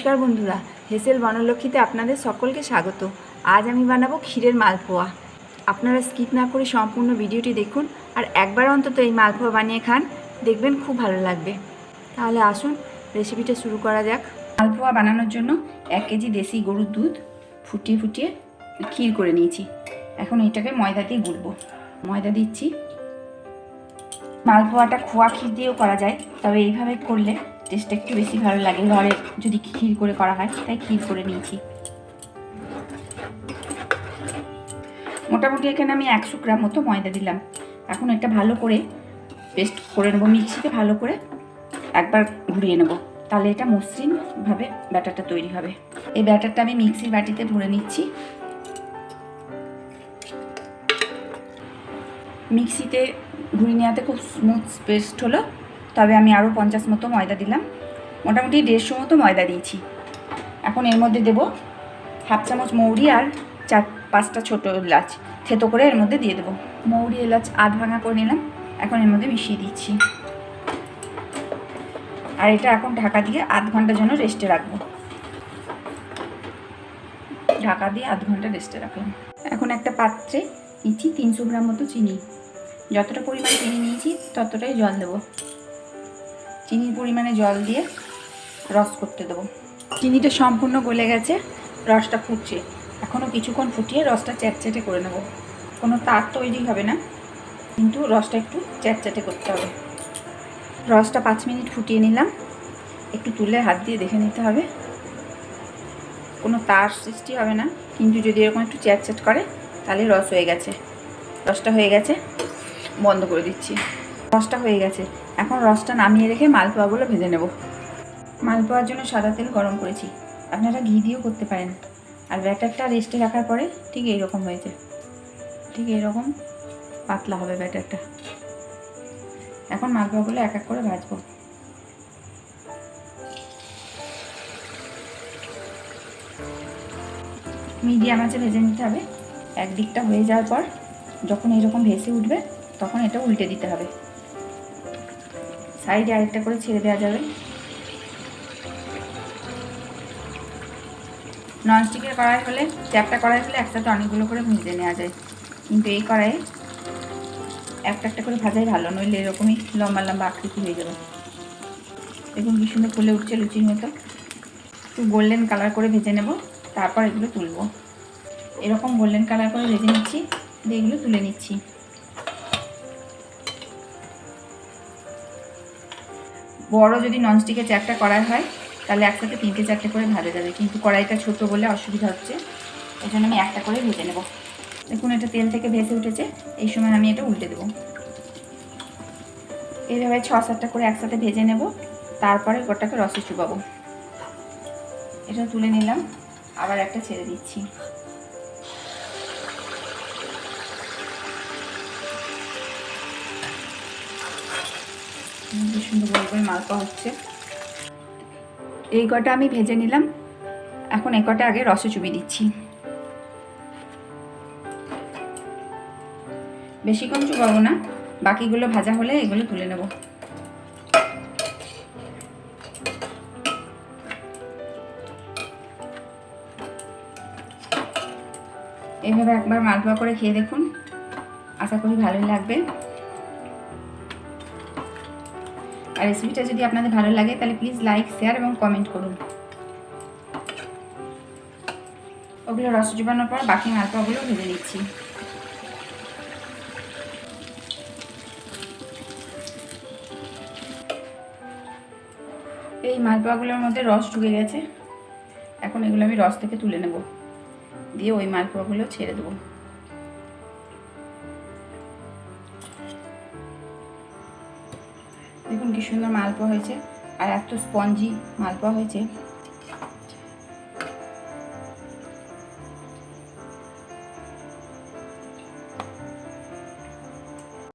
নমস্কার বন্ধুরা, হেসেল বনলক্ষ্মীতে আপনাদের সকলকে স্বাগত। আজ আমি বানাবো ক্ষীরের মালপোয়া। আপনারা স্কিপ না করে সম্পূর্ণ ভিডিওটি দেখুন আর একবার অন্তত এই মালপোয়া বানিয়ে খান, দেখবেন খুব ভালো লাগবে। তাহলে আসুন রেসিপিটা শুরু করা যাক। মালপোয়া বানানোর জন্য এক কেজি দেশি গরুর দুধ ফুটিয়ে ফুটিয়ে ক্ষীর করে নিয়েছি। এখন এটাকে ময়দা দিয়ে গুলবো। ময়দা দিচ্ছি। মালপোয়াটা খোয়া ক্ষীর দিয়েও করা যায়, তবে এইভাবে করলে টেস্টটা একটু বেশি ভালো লাগে। ঘরে যদি ক্ষীর করে করা হয়, তাই ক্ষীর করে নিয়েছি। মোটামুটি এখানে আমি একশো গ্রাম মতো ময়দা দিলাম। এখন এটা ভালো করে পেস্ট করে নেব, মিক্সিতে ভালো করে একবার ঘুরিয়ে নেব। তাহলে এটা মসৃণভাবে ব্যাটারটা তৈরি হবে। এই ব্যাটারটা আমি মিক্সির বাটিতে ভরে নিচ্ছি। মিক্সিতে ঘুরিয়ে নেওয়াতে খুব স্মুথ পেস্ট হলো। তবে আমি আরও পঞ্চাশ মতো ময়দা দিলাম। মোটামুটি দেড়শো মতো ময়দা দিয়েছি। এখন এর মধ্যে দেবো হাফ চামচ মৌরি আর চার, পাঁচটা ছোটো এলাচ। থেতো করে এর মধ্যে দিয়ে দেবো। মৌরি, এলাচ, আধ ভাঙা করে নিলাম। এখন এর মধ্যে মিশিয়ে দিচ্ছি। আর এটা এখন ঢাকা দিয়ে আধ ঘণ্টার জন্য রেস্টে রাখব। ঢাকা দিয়ে আধ ঘণ্টা রেস্টে রাখলাম। এখন একটা পাত্রে নিচ্ছি তিনশো গ্রাম মতো চিনি। যতটা পরিমাণ চিনি নিয়েছি, ততটাই জল দেবো। চিনির পরিমাণে জল দিয়ে রস করতে দেবো। চিনিটা সম্পূর্ণ গলে গেছে, রসটা ফুটছে। এখনও কিছুক্ষণ ফুটিয়ে রসটা চ্যাটচ্যাটে করে নেব। কোনো তার তৈরি হবে না, কিন্তু রসটা একটু চ্যাটচ্যাটে করতে হবে। রসটা পাঁচ মিনিট ফুটিয়ে নিলাম। একটু তুলে হাত দিয়ে দেখে নিতে হবে। কোনো তার সৃষ্টি হবে না, কিন্তু যদি এরকম একটু চ্যাটচ্যাট করে, তাহলে রস হয়ে গেছে। রসটা হয়ে গেছে, বন্ধ করে দিচ্ছি। রসটা হয়ে গেছে। এখন রসটা নামিয়ে রেখে মালপোয়াগুলো ভেজে নেব। মালপোয়ার জন্য সাদা তেল গরম করেছি। আপনারা ঘি দিয়েও করতে পারেন। আর ব্যাটারটা রেস্টে রাখার পরে ঠিক এইরকম হয়েছে। ঠিক এইরকম পাতলা হবে ব্যাটারটা। এখন মালপোয়াগুলো এক এক করে ভাজবো। মিডিয়াম আঁচে ভেজে নিতে হবে। একদিকটা হয়ে যাওয়ার পর যখন এরকম ভেসে উঠবে, তখন এটা উল্টে দিতে হবে। সাইডে আরেকটা করে ছেড়ে দেওয়া যাবে। ননস্টিকের কড়াই হলে, চ্যাপটা কড়াই হলে একসাথে অনেকগুলো করে ভেজে নেওয়া যায়। কিন্তু এই কড়াইয়ে একটা একটা করে ভাজাই ভালো, নইলে এরকমই লম্বা লম্বা আকৃতি হয়ে যাবে। দেখুন কি সুন্দর ফুলে উঠছে লুচির মতো। একটু গোল্ডেন কালার করে ভেজে নেব, তারপর এগুলো তুলবো। এরকম গোল্ডেন কালার করে ভেজে নিচ্ছি, দিয়ে এগুলো তুলে নিচ্ছি। বড় যদি ননস্টিকের চারটা কড়াই হয়, তাহলে একসাথে তিনটে চারটে করে ভাজা যাবে। কিন্তু কড়াইটা ছোট বলে অসুবিধা হচ্ছে। এই আমি একটা করে ভেজে নেব। দেখুন, এটা তেল থেকে ভেসে উঠেছে। এই সময় আমি এটা উল্টে দেবো। এইভাবে ছ সাতটা করে একসাথে ভেজে নেব। তারপরে গোটাকে রসে চুবাবো। এটা তুলে নিলাম। আবার একটা ছেড়ে দিচ্ছি। কি হচ্ছে। এই কটা আমি ভেজে নিলাম। এখন এই কটা আগে রসে চুবি দিচ্ছি। বেশিক্ষণ চুবাবো না। বাকিগুলো ভাজা হলে এগুলো তুলে নেব। এইভাবে একবার মালপোয়া করে খেয়ে দেখুন। আশা করি ভালোই লাগবে। আর রেসিপিটা যদি আপনাদের ভালো লাগে, তাহলে প্লিজ লাইক শেয়ার এবং কমেন্ট করুন। ওগুলো রস চুবানোর পর বাকি মালপোয়াগুলো ভেজে নিচ্ছি। এই মালপোয়াগুলোর মধ্যে রস ঢুকে গেছে। এখন এগুলো আমি রস থেকে তুলে নেব। দিয়ে ওই মালপোয়াগুলো ছেড়ে দেবো। দেখুন কি সুন্দর মালপোয়া হয়েছে। আর এত স্পঞ্জি মালপোয়া হয়েছে।